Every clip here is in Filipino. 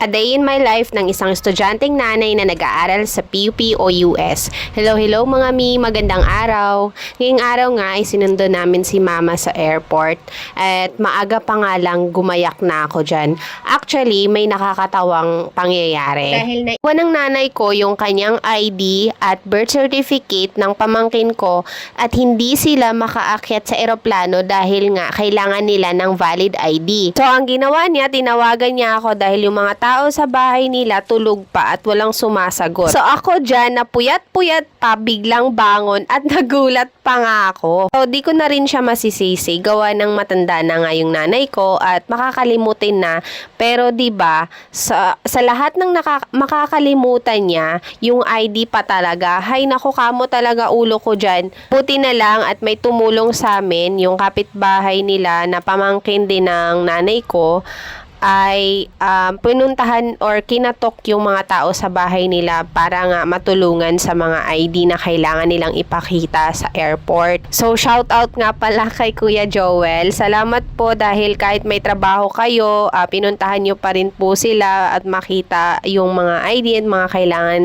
A day in my life ng isang estudyanteng nanay na nag-aaral sa PUP o US. Hello, hello mga mi, magandang araw. Ngayong araw nga ay sinundo namin si mama sa airport at maaga pa nga lang gumayak na ako dyan. Actually, may nakakatawang pangyayari. Dahil na ng nanay ko yung kanyang ID at birth certificate ng pamangkin ko at hindi sila makaakyat sa eroplano dahil nga kailangan nila ng valid ID. So, ang ginawa niya, tinawagan niya ako dahil yung mga tao sa bahay nila tulog pa at walang sumasagot. So, ako dyan, na puyat-puyat pa, biglang bangon at nagulat pa nga ako. So, di ko na rin siya masisisi. Gawa ng matanda na nga nanay ko at makakalimutin na. Pero, di ba sa, sa lahat ng naka, makakalimutan niya, yung ID pa talaga. Hay, naku, kamo talaga ulo ko dyan. Buti na lang at may tumulong sa amin, yung kapitbahay nila na pamangkin din ng nanay ko ay um, pinuntahan or kinatok yung mga tao sa bahay nila para nga matulungan sa mga ID na kailangan nilang ipakita sa airport. So, shout out nga pala kay Kuya Joel. Salamat po dahil kahit may trabaho kayo, ah, pinuntahan nyo pa rin po sila at makita yung mga ID at mga kailangan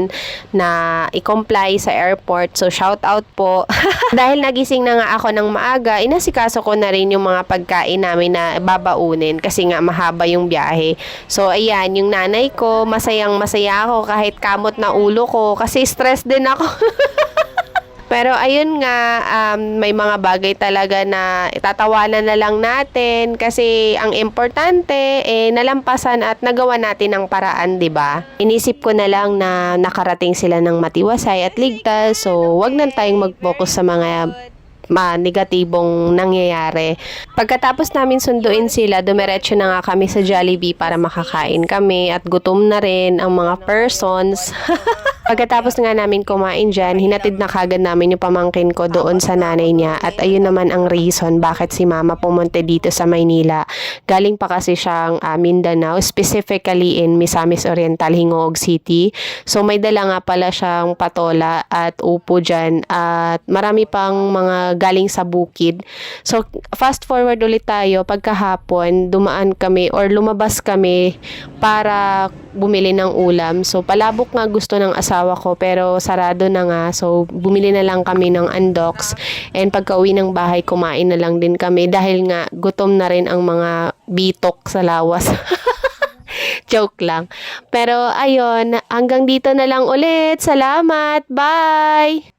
na i-comply sa airport. So, shout out po. dahil nagising na nga ako ng maaga, inasikaso ko na rin yung mga pagkain namin na babaunin kasi nga mahaba yung biyahe. So, ayan, yung nanay ko, masayang masaya ako kahit kamot na ulo ko kasi stress din ako. Pero ayun nga, um, may mga bagay talaga na itatawanan na lang natin kasi ang importante, eh, nalampasan at nagawa natin ng paraan, di ba? Inisip ko na lang na nakarating sila ng matiwasay at ligtas, so wag na tayong mag-focus sa mga ma negatibong nangyayari. Pagkatapos namin sunduin sila, dumiretso na nga kami sa Jollibee para makakain kami at gutom na rin ang mga persons. Pagkatapos nga namin kumain dyan, hinatid na kagad namin yung pamangkin ko doon sa nanay niya at ayun naman ang reason bakit si mama pumunta dito sa Maynila. Galing pa kasi siyang uh, Mindanao, specifically in Misamis Oriental, Hingoog City. So may dala nga pala siyang patola at upo dyan at marami pang mga galing sa bukid. So fast forward ulit tayo, pagkahapon dumaan kami or lumabas kami para bumili ng ulam. So palabok nga gusto ng asawa ko pero sarado na nga. So bumili na lang kami ng undox and pagka-uwi ng bahay kumain na lang din kami dahil nga gutom na rin ang mga bitok sa lawas. Joke lang. Pero ayun, hanggang dito na lang ulit. Salamat. Bye!